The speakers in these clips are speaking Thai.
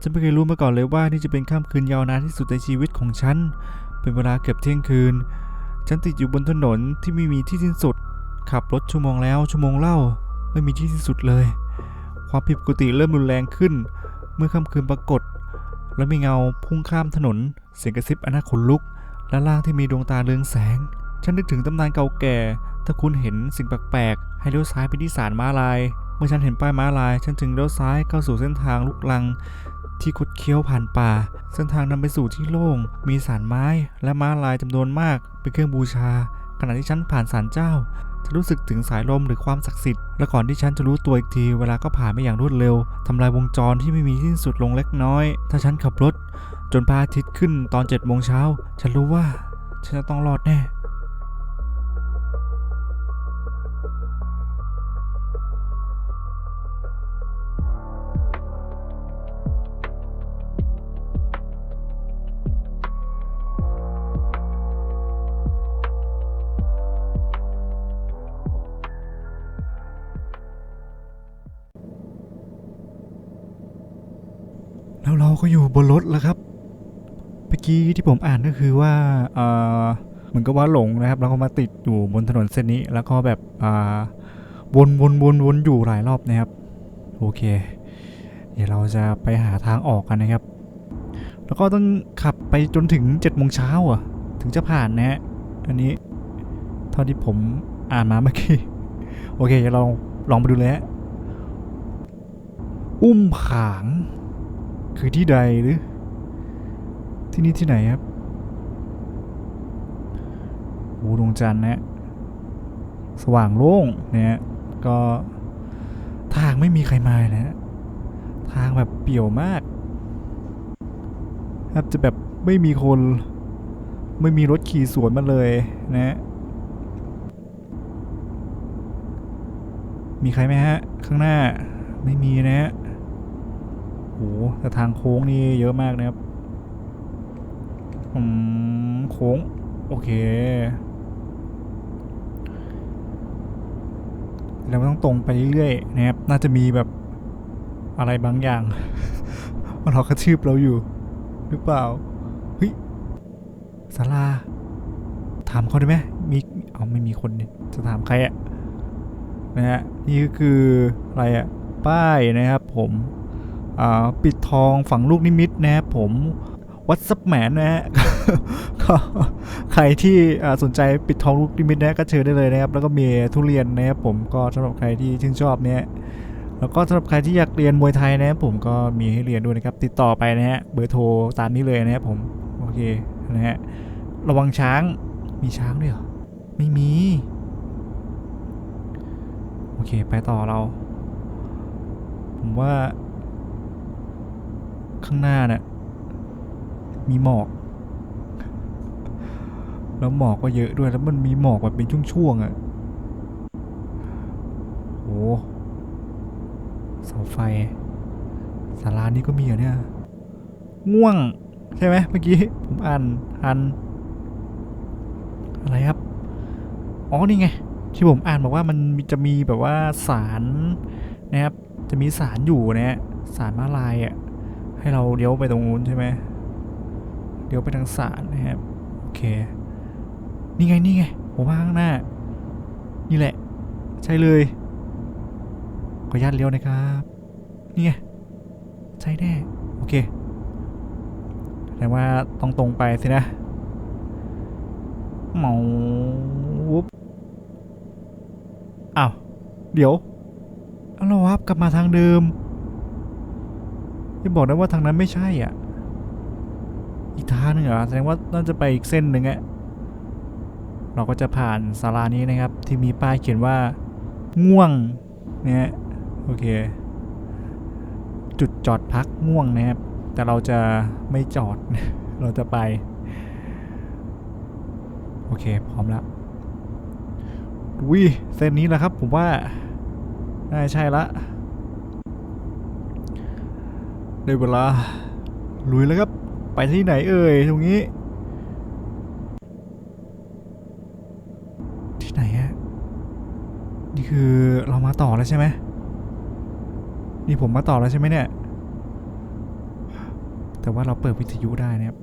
ฉันไม่เคยรู้มาก่อนเลยว่านี่จะเป็นค่ำคืนยาวนานที่สุดในชีวิตของฉัน เป็นเวลาเกือบเที่ยงคืน ฉันติดอยู่บนถนนที่ไม่มีที่สิ้นสุด ขับรถชั่วโมงแล้วชั่วโมงเล่า ไม่มีที่สิ้นสุดเลย ความผิดปกติเริ่มรุนแรงขึ้น เมื่อค่ำคืนปรากฏ และมีเงาพุ่งข้ามถนน เสียงกระซิบอนาขนลุก และร่างที่มีดวงตาเรืองแสง ฉันนึกถึงตำนานเก่าแก่ ถ้าคุณเห็นสิ่งแปลกๆให้เลี้ยวซ้ายไปที่ศาลม้าลายเมื่อฉันเห็นป้ายม้าลาย ฉันจึงเลี้ยวซ้ายเข้าสู่เส้นทางลูกลัง ที่คดเคี้ยวผ่านป่า เส้นทางนำไปสู่ที่โล่ง มีสารไม้และม้าลายจำนวนมาก เป็นเครื่องบูชา ขณะที่ฉันผ่านศาลเจ้าฉันรู้สึกถึงสายลมหรือความศักดิ์สิทธิ์ และก่อนที่ฉันจะรู้ตัวอีกที เวลาก็ผ่านไปอย่างรวดเร็ว ทำลายวงจรที่ไม่มีที่สุดลงเล็กน้อย ถ้าฉันขับรถ จนพระอาทิตย์ขึ้นตอน7จ็ดโมงเช้า ฉันรู้ว่า ฉันจะต้องรอดแน่ แล้วเราก็อยู่บนรถแล้วครับเมื่อกี้ที่ผมอ่านก็คือว่าเออเหมือนกับว่าหลงนะครับ แล้วก็มาติดอยู่บนถนนเส้นนี้ แล้วก็แบบอ่าวนวนวนวนอยู่หลายรอบนะครับ โอเค เดี๋ยวเราจะไปหาทางออกกันนะครับ แล้วก็ต้องขับไปจนถึง7จ็ดโมงเช้าอะ ถึงจะผ่านนะฮะอันนี้เท่าที่ผมอ่านมาเมื่อกี้ โอเคเดี๋ยวเราลองไปดูเลยฮะอุ้มผาง คือที่ใดหรือ ที่นี่ที่ไหนครับโอ้ดวงจันทร์นะสว่างโล่งเนี่ยก็ทางไม่มีใครมาเลยนะทางแบบเปี่ยวมากแทบจะแบบไม่มีคน ไม่มีรถขี่สวนมาเลยนะมีใครไหมฮะ ข้างหน้าไม่มีนะฮะ หแต่ทางโค้งนี่เยอะมากนะครับอืมโค้ง โอเค แล้วต้องตรงไปเรื่อยๆนะครับ น่าจะมีแบบอะไรบางอย่าง มันเรากระชืบเราอยู่ หรือเปล่าเฮ้ยสาราถามเขาได้ไหมมีเอาไม่มีคนนี่จะถามใครอะนะฮะนี่ก็คืออะไรอะป้ายนะครับผม ปิดทองฝังลูกนิมิตนะครับผมวัดซับแหมนนะฮะก็ใครที่สนใจปิดทองลูกนิมิตนะก็เชิญได้เลยนะครับ แล้วก็มีทุเรียนนะครับผมก็สำหรับใครที่ชื่นชอบเนี่ยแล้วก็สำหรับใครที่อยากเรียนมวยไทยนะครับผมก็มีให้เรียนด้วยนะครับ ติดต่อไปนะฮะเบอร์โทรตามนี้เลยนะครับผมโอเคนะฮะระวังช้างมีช้างด้วยเหรอไม่มีโอเคไปต่อเรา ผมว่า ข้างหน้าเนี่ยมีหมอก แล้วหมอกก็เยอะด้วยแล้วมันมีหมอกแบบเป็นช่วงๆอะ่ะโอ้เสาไฟศาลานี้ก็มีเหรอเนี่ย ง่วง ใช่ไหมเมื่อกี้ ผมอ่านอ่านอะไรครับ อ๋อ นี่ไง ที่ผมอ่านบอกว่ามันมจะมีแบบว่าสารนะครับ จะมีสารอยู่นะฮะสารมาลายอะ ให้เราเลี้ยวไปตรงนู้นใช่ไหมเลี้ยวไปทางสารนะครับโอเค นี่ไงนี่ไงผมว่าข้างหน้า นี่แหละ ใช่เลยขออนุญาตเลี้ยวนะครับ นี่ไงใช่แน่โอเคแต่ว่าต้องตรงไปสินะเมาวุบอ้าว เดี๋ยวเราวับกลับมาทางเดิม ที่บอกได้ว่าทางนั้นไม่ใช่อะ อีกทางหนึงเหรอ แสดงว่าน่าจะไปอีกเส้นหนึ่งอะเราก็จะผ่านศาลานี้นะครับ ที่มีป้ายเขียนว่า ง่วงเนี่ยโอเค จุดจอดพักง่วงนะครับ แต่เราจะไม่จอด เราจะไป โอเค พร้อมแล้วอุ้ยเส้นนี้แหละครับ ผมว่า น่าจะใช่ละ ได้เวลาลุยแล้วครับ ไปที่ไหนเอ่ยตรงนี้ ที่ไหนฮะนี่คือเรามาต่อแล้วใช่ไหมนี่ผมมาต่อแล้วใช่ไหมเนี่ย แต่ว่าเราเปิดวิทยุได้นะครับ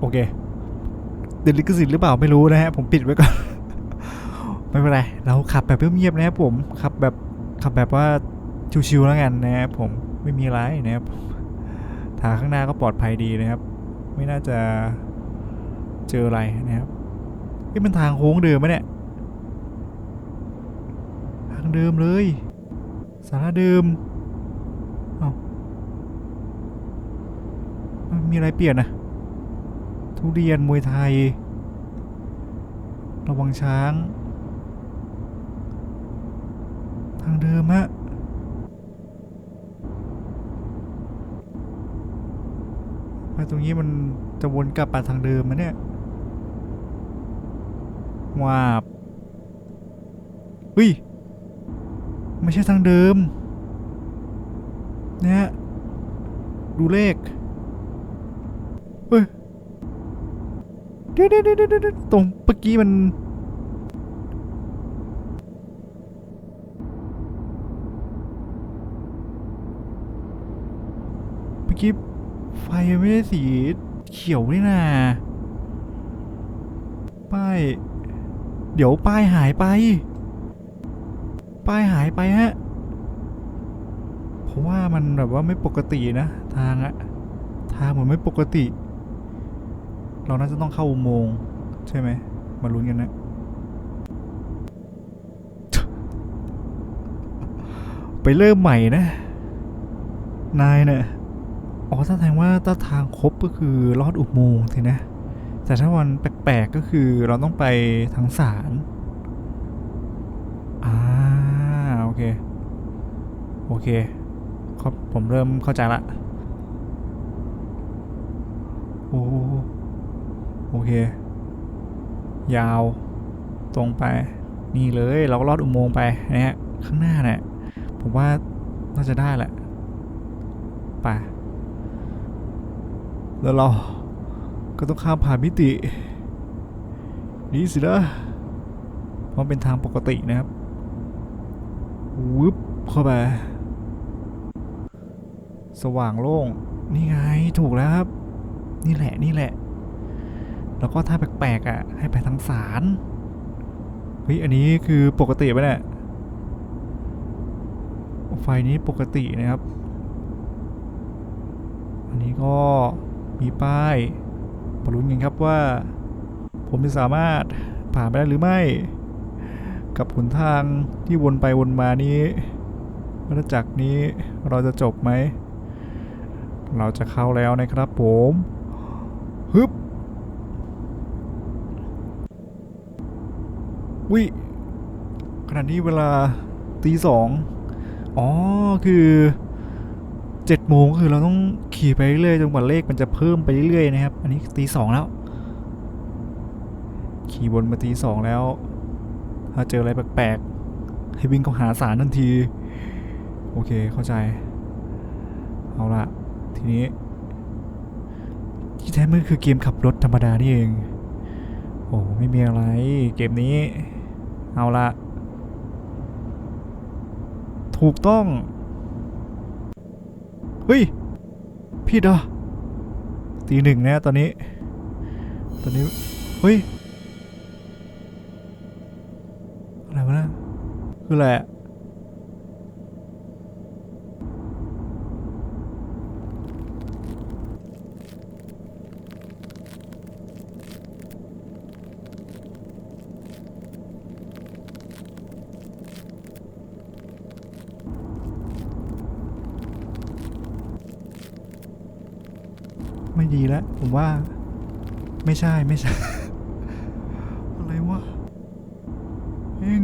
โอเคเดลิกสิทธิ์หรือเปล่าไม่รู้นะฮะ ผมปิดไว้ก่อน ไม่เป็นไร เราขับแบบเงียบๆนะครับผมขับแบบขับแบบว่าชิวๆแล้วกันนะครับผมไม่มีอะไรนะครับทางข้างหน้าก็ปลอดภัยดีนะครับ ไม่น่าจะเจออะไรนะครับนี่มันทางโค้งเดิมไหมเนี่ยทางเดิมเลย สาราเดิมเอามันมีอะไรเปลี่ยนนะทุเรียนมวยไทย ระวังช้าง ทางเดิมฮะไปตรงนี้มันจะวนกลับมาทางเดิมมะเนี่ยว้าบเฮ้ย ไม่ใช่ทางเดิมเนี่ยดูเลขเฮ้ยเดี๋ยวเดี๋ยวเดี๋ยวเดี๋ยวตรงเมื่อกี้มัน เมื่อกี้ ไฟไม่ได้สีเขียวนี่นาป้าย เดี๋ยวป้ายหายไป ป้ายหายไปฮะเพราะว่ามันแบบว่าไม่ปกตินะ ทางอะทางเหมือนไม่ปกติ เราน่าจะต้องเข้าอุโมงค์ใช่ไหมมาลุ้นกันนะไปเริ่มใหม่นะ นายเนี่ย อ๋อถ้าแทงว่าถ้าทางครบก็คือลอดอุโมงค์สินะ แต่ถ้าวันแปลกๆก็คือเราต้องไปทางศาลอ่าโอเค โอเคครับผมเริ่มเข้าใจละ โอ้โอเค ยาว ตรงไป นี่เลยเราก็ลอดอุโมงค์ไปนะฮะข้างหน้าเนี่ยผมว่าน่าจะได้แหละไป แล้วเราก็ต้องข้ามผ่านมิติ นี่สินะเพราะเป็นทางปกตินะครับวึบเข้าไปสว่างโล่ง นี่ไงถูกแล้วครับ นี่แหละนี่แหละ แล้วก็ถ้าแปลกๆอะ ให้ไปทางศาลเฮ้ยอันนี้คือปกติไหมเนี่ยไฟนี้ปกตินะครับ อันนี้ก็ มีป้ายมาลุ้นกันครับว่า ผมจะสามารถผ่านไปได้หรือไม่ กับหนทางที่วนไปวนมานี้วัฏจักรนี้เราจะจบไหม เราจะเข้าแล้วนะครับผมฮึบวิขณะนี้เวลาตีสองอ๋อ คือ เจ็ดโมงคือเราต้องขี่ไปเรื่อยจนกว่าเลขมันจะเพิ่มไปเรื่อยนะครับ อันนี้ตีสองแล้ว ขี่วนมาตีสองแล้ว ถ้าเจออะไรแปลกๆ ให้วิ่งเข้าหาสารทันที โอเคเข้าใจ เอาละทีนี้ ที่แท้มันคือเกมขับรถธรรมดานี่เอง โอ้ไม่มีอะไรเกมนี้ เอาละถูกต้อง เฮ้ยพี่ดอตีหนึ่งนะตอนนี้ ตอนนี้ เฮ้ย อะไรวะเนะคืออะไร ไม่ดีแล้ว ผมว่า ไม่ใช่ไม่ใช่ อะไรวะเอง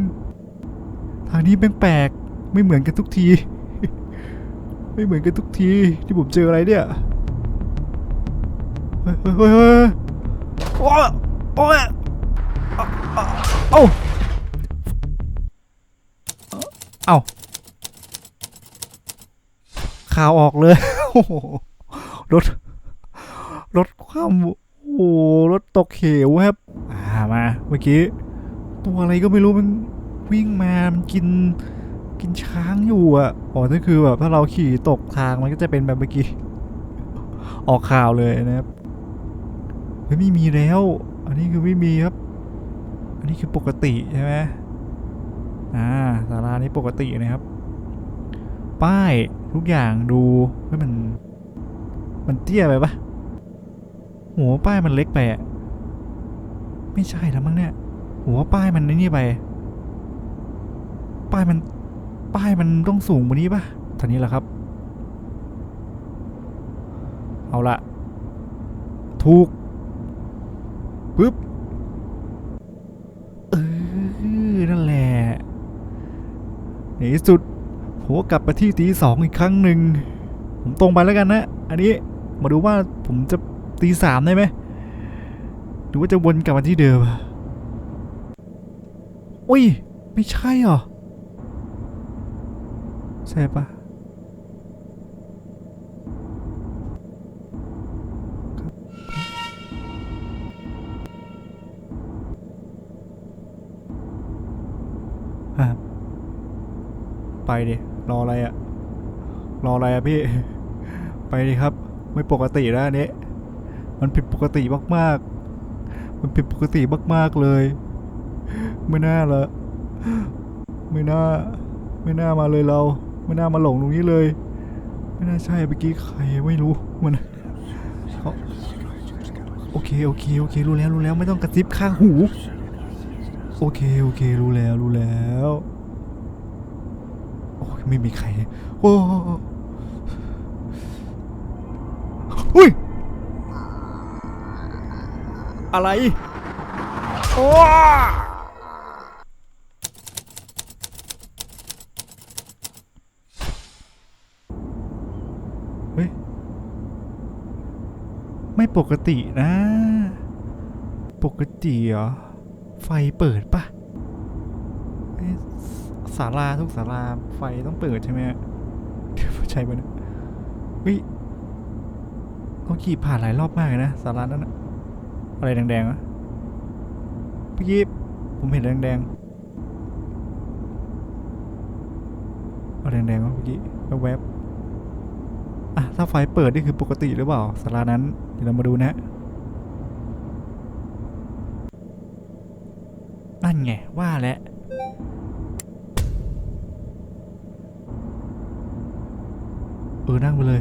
ทางนี้แปลกๆไม่เหมือนกันทุกที ไม่เหมือนกันทุกที ที่ผมเจออะไรเนี่ยเฮ้ยเฮ้ยเฮ้ยเฮ้ยโอ้ยโอ้ยเอ้าเอ้าข่าวออกเลย โอ้โหรถ ความโอ้โหรถตกเหวครับอ่ามา เมื่อกี้ ตัวอะไรก็ไม่รู้มันวิ่งมา มันกิน กินช้างอยู่อะ อ๋อนั่นคือแบบถ้าเราขี่ตกทางมันก็จะเป็นแบบเมื่อกี้ ออกข่าวเลยนะครับเฮ้ยไม่มีแล้ว อันนี้คือไม่มีครับ อันนี้คือปกติใช่ไหมอ่าศาลานี้ปกตินะครับ ป้ายทุกอย่างดูเฮ้มัน มันเตี้ยไปปะ หัวป้ายมันเล็กไปอะไม่ใช่แล้วมั้งเนี่ย หัวป้ายมันนี่ไป ป้ายมัน ป้ายมันต้องสูงกว่านี้ปะท่านี้แหละครับ เอาละถูกปึ๊บเออนั่นแหละในที่สุดผมก็กลับไปที่ตีสองอีกครั้งหนึ่ง ผมตรงไปแล้วกันนะ อันนี้มาดูว่าผมจะ ตีสามได้ไหมหรือว่าจะวนกลับมาที่เดิมอุ้ย ไม่ใช่เหรอ ใช่ปะครับอะไปดิ รออะไรอะรออะไรอะพี่ ไปดิครับ ไม่ปกติแล้วอันนี้ มันผิดปกติมากๆ มันผิดปกติมากๆเลย ไม่น่าละ ไม่น่า ไม่น่ามาเลยเรา ไม่น่ามาหลงตรงนี้เลย ไม่น่าใช่เมื่อกี้ใครไม่รู้มันเขาโอเคโอเคโอเครู้แล้วรู้แล้วไม่ต้องกระซิบข้างหู โอเคโอเครู้แล้วรู้แล้วโอ้ยไม่มีใคร โอ้อุ้ย อะไรโอ้เฮ้ย ไม่ปกตินะ ปกติเหรอ ไฟเปิดปะเอ๊ะศาลาทุกศาลาไฟต้องเปิดใช่ไหมเดี๋ยวใช่ปะเนี่ยเฮ้ยเขาขี่ผ่านหลายรอบมากเลยนะศาลานั้นนะ อะไรแดงๆอะเมื่อกี้ผมเห็นแดงๆอะไรแดงๆวะเมื่อกี้แวบๆอะถ้าไฟเปิดนี่คือปกติหรือเปล่าสารานั้นเดี๋ยวเรามาดูนะนั่นไงว่าแล้วเออนั่งไปเลย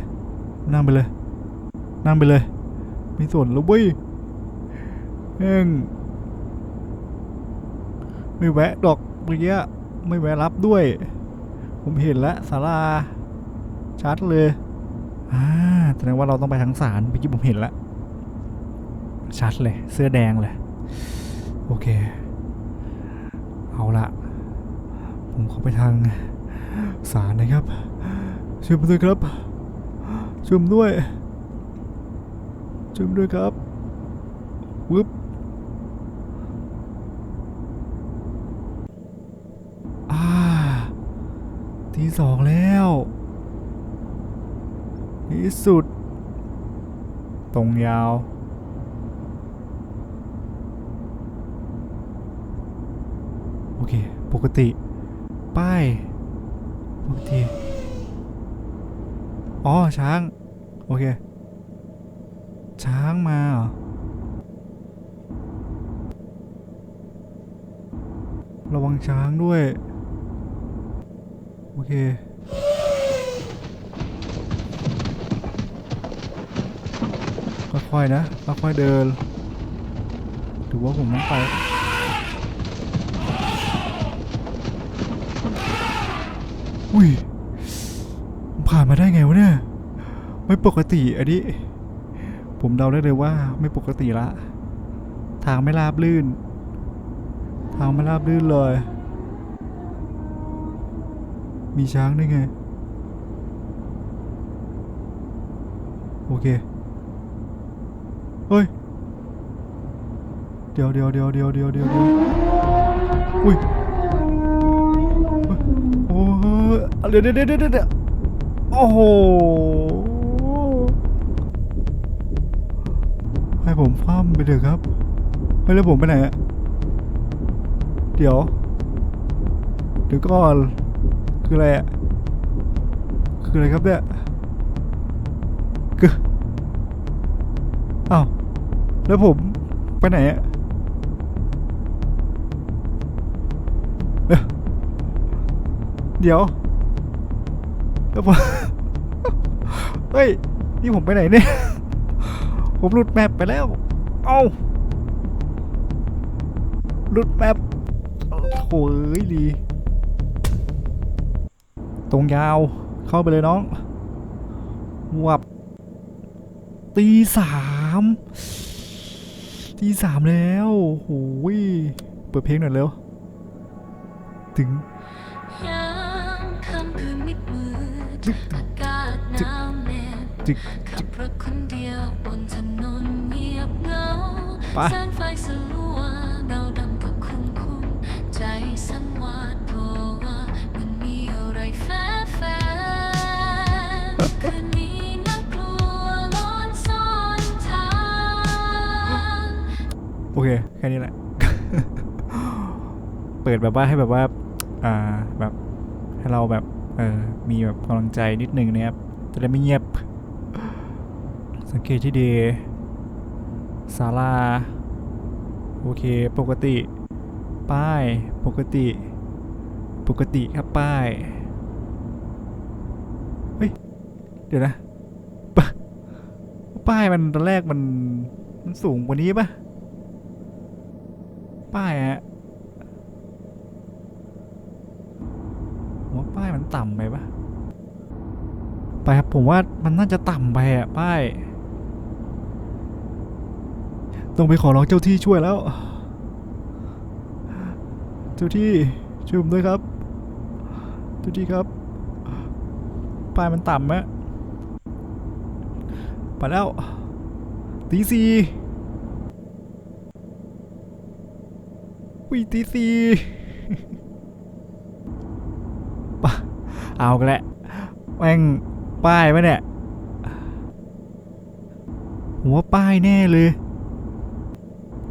นั่งไปเลย นั่งไปเลยไม่สนแล้วเว้ย แม่งไม่แวะดอกเมื่อกี้ไม่แวะรับด้วย ผมเห็นแล้วศาลาชัดเลยอ่าแสดงว่าเราต้องไปทางศาลเมื่อกี้ผมเห็นแล้วชัดเลย เสื้อแดงเลย โอเค เอาละผมขอไปทางศาลนะครับช่วยผมด้วยครับช่วยผมด้วยช่วยผมด้วยครับวึบอ่า ทีสองแล้วที่สุด ตรงยาว โอเค ปกติ ป้าย ปกติ อ๋อ ช้าง โอเค ช้างมาเหรอระวังช้างด้วย โอเคค่อยๆนะค่อยๆเดินถือว่าผมต้องไปอุ้ยผมผ่านมาได้ไงวะเนี่ย ไม่ปกติอันนี้ ผมเดาได้เลยว่าไม่ปกติละ ทางไม่ราบลื่น ทางไม่ราบลื่นเลย มีช้างได้ไง โอเค เฮ้ย เดี๋ยวเดี๋ยวเดี๋ยวเดี๋ยวเดี๋ยวเดี๋ยวเดี๋ยวอุ้ยเฮ้โอ้ยเดี๋ยวเดี๋ยวเดี๋ยวเดี๋ยวเดี๋ยวโอ้โห ให้ผมคว่ำไปเถอะครับไม่แล้วผมไปไหนอะเดี๋ยว เดี๋ยวก่อน คืออะไรอะ คืออะไรครับเนี่ยคืออ้าวแล้วผมไปไหนอะเดี๋ยวแล้วผมเฮ้ย นี่ผมไปไหนเนี่ย ผมหลุดแมปไปแล้ว เอ้าหลุดแมปโอ้ยดี ตรงยาว เข้าไปเลยน้องวับตีสามตีสามแล้วโอ้ยเปิดเพลงหน่อยเร็ว ถึงยามค่ำคืนมิดมืดจึ๊กอากาศหนาวเหน็บจึกขับรถคนเดียวบนถนนเงียบเหงาไป เค แค่นี้แหละ เปิดแบบว่าให้แบบว่า อ่า แบบ ให้เราแบบ เออ มีแบบกำลังใจนิดนึงนะครับ จะได้ไม่เงียบ สังเกตที่ดีศาลา โอเค ปกติ ป้าย ปกติ ปกติครับป้าย เฮ้ย เดี๋ยวนะป,ป้ายมันตอนแรกมันมันสูงกว่านี้ปะ ป้ายฮะว่าป้ายมันต่ำไปปะไปครับผมว่ามันน่าจะต่ำไปอะป้าย ต้องไปขอร้องเจ้าที่ช่วยแล้ว เจ้าที่ช่วยผมด้วยครับ เจ้าที่ครับ ป้ายมันต่ำอะไปแล้วตีสี่ วิตีซีปะเอากันแหละแม่งป้ายไหมเนี่ยผมว่าป้ายแน่เลย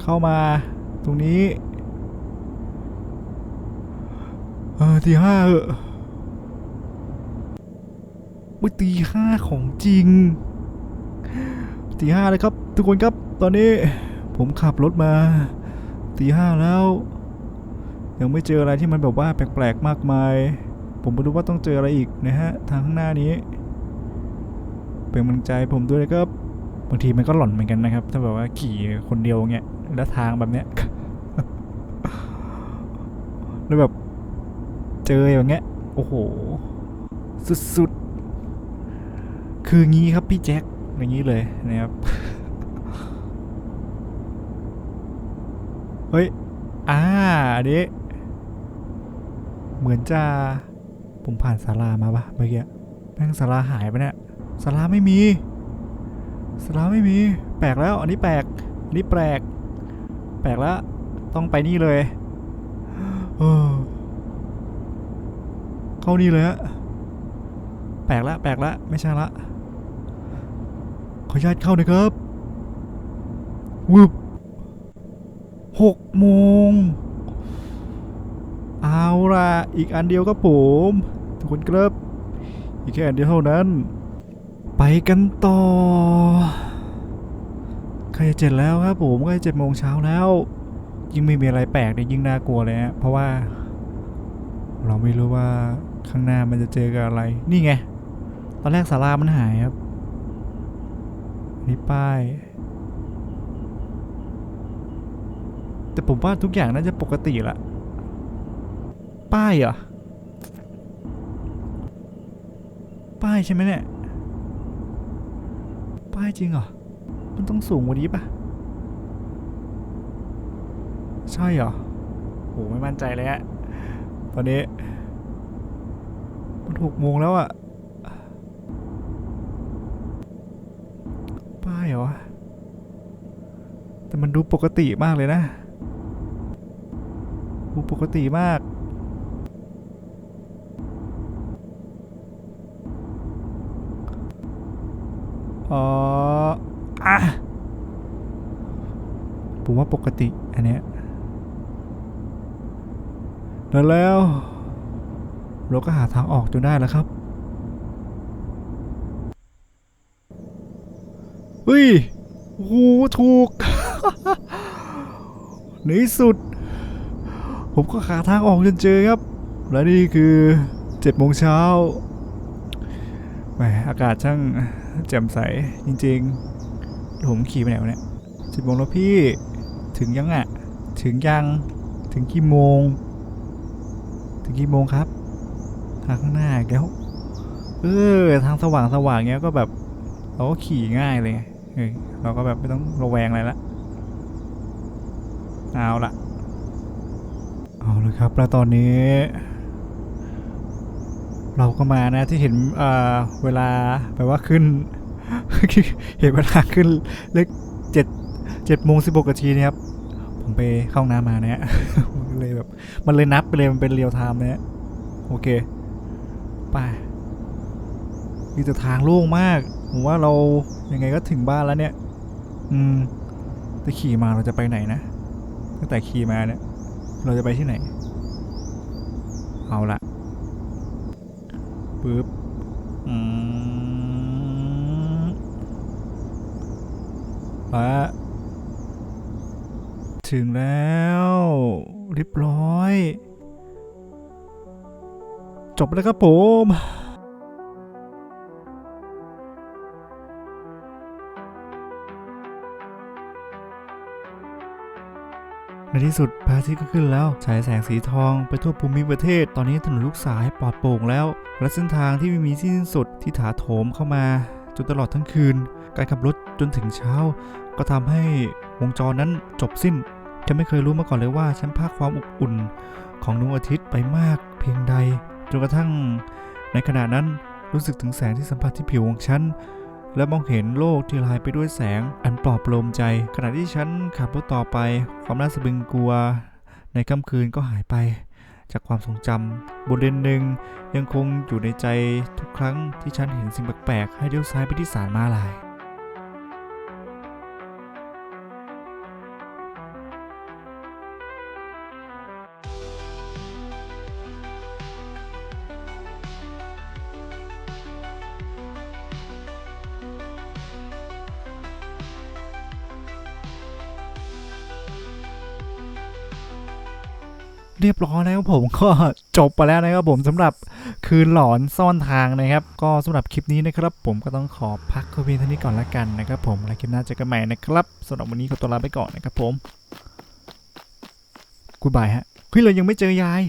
เข้ามาตรงนี้ เออตีห้าเออวิตีห้าของจริงตีห้าเลยครับ ทุกคนครับตอนนี้ผมขับรถมา ตีห้าแล้ว ยังไม่เจออะไรที่มันแบบว่าแปลกๆมากมาย ผมไม่รู้ว่าต้องเจออะไรอีกนะฮะ ทางข้างหน้านี้ เป็นกำลังใจผมด้วยนะครับบางทีมันก็หล่อนเหมือนกันนะครับ ถ้าแบบว่าขี่คนเดียวเงี้ยแล้วทางแบบเนี้ยแล้วแบบเจออย่างเงี้ยโอ้โห สุดๆ คืองี้ครับพี่แจ็คอย่างนี้เลยนะครับ เฮ้ย อ่า อันนี้ เหมือนจะ ผมผ่านศาลามาปะเมื่อกี้แม่งศาลาหายไปเนี่ยศาลาไม่มีศาลาไม่มี แปลกแล้ว อันนี้แปลก อันนี้แปลก แปลกแล้ว ต้องไปนี่เลยเออเข้านี่เลยฮะ แปลกละแปลกละไม่ใช่ละ ขออนุญาตเข้าหน่อยครับวึบ หกโมง เอาล่ะ อีกอันเดียวครับผม ทุกคนครับ อีกแค่อันเดียวเท่านั้น ไปกันต่อใกล้จะเจ็ดแล้วครับผมใกล้เจ็ดโมงเช้าแล้ว ยิ่งไม่มีอะไรแปลกเนี่ยยิ่งน่ากลัวเลยฮะเพราะว่า เราไม่รู้ว่าข้างหน้ามันจะเจอกับอะไร นี่ไง ตอนแรกศาลามันหายครับ นี่ป้าย แต่ผมว่าทุกอย่างน่าจะปกติละ ป้ายเหรอ ป้ายใช่ไหมเนี่ย ป้ายจริงเหรอ มันต้องสูงกว่านี้ปะใช่เหรอโหไม่มั่นใจเลยอะตอนนี้ มันหกโมงแล้วอะป้ายเหรอ แต่มันดูปกติมากเลยนะ ดูปกติมาก อ๋ออะผมว่าปกติ อันเนี้ยแล้วแล้ว เราก็หาทางออกจนได้แล้วครับ เฮ้ยโอ้โหถูก ในที่สุด ผมก็หาทางออกจนเจอครับ และนี่คือเจ็ดโมงเช้าแหมอากาศช่างแจ่มใสจริงๆ ผมขี่ไปไหนวะเนี่ยเจ็ดโมงแล้วพี่ ถึงยังอะ ถึงยัง ถึงกี่โมง ถึงกี่โมงครับ ทางข้างหน้าอีกแล้ว เออ ทางสว่างสว่างเงี้ยก็แบบ เราก็ขี่ง่ายเลย เออเราก็แบบไม่ต้องระแวงอะไรละ เอาละ ลยครับ แล้วตอนนี้ เราก็มานะที่เห็นเอ่อเวลาแปลว่าขึ้น เห็นเวลาขึ้นเลขเจ็ดเจ็ดโมงสิบหกนาทีเนะครับ ผมไปเข้าน้ำมาเนี่ยมันเลยแบบมันเลยนับไปเลยมันเป็นเรียลไทม์เนี่ยโอเคไปมีแต่ทางโล่งมาก ผมว่าเรายังไงก็ถึงบ้านแล้วเนี่ย อืมแต่ขี่มาเราจะไปไหนนะตั้งแต่ขี่มาเนี่ย เราจะไปที่ไหน เอาละปึ๊บมและถึงแล้วเรียบร้อย จบแล้วครับผม ในที่สุดพระอาทิตย์ก็ขึ้นแล้ว ฉายแสงสีทองไปทั่วภูมิประเทศ ตอนนี้ถนนลูกสายปลอดโปร่งแล้ว และเส้นทางที่ไม่มีที่สิ้นสุดที่ถาโถมเข้ามาจนตลอดทั้งคืน การขับรถจนถึงเช้า ก็ทำให้วงจรนั้นจบสิ้นจะไม่เคยรู้มาก่อนเลยว่าฉันพากความอบอุ่นของดวงอาทิตย์ไปมากเพียงใด จนกระทั่งในขณะนั้นรู้สึกถึงแสงที่สัมผัสที่ผิวของฉัน และมองเห็นโลกที่ลายไปด้วยแสง อันปลอบประโลมใจ ขณะที่ฉันขับรถต่อไป ความน่าสะบึงกลัว ในค่ำคืนก็หายไป จากความทรงจำบทเรียนหนึ่งยังคงอยู่ในใจทุกครั้งที่ฉันเห็นสิ่งแปลกๆให้เลี้ยวซ้ายไปที่สารมาลาย เรียบร้อยแล้วผมก็จบไปแล้วนะครับผมสำหรับคืนหลอนซ่อนทางนะครับ ก็สำหรับคลิปนี้นะครับ ผมก็ต้องขอพักเพียงเท่านี้ก่อนละกันนะครับ ผมแล้วคลิปหน้าเจอกันใหม่นะครับสำหรับวันนี้ขอตัวลาไปก่อนนะครับผมกูบายฮะเฮ้ยเรายังไม่เจอยาย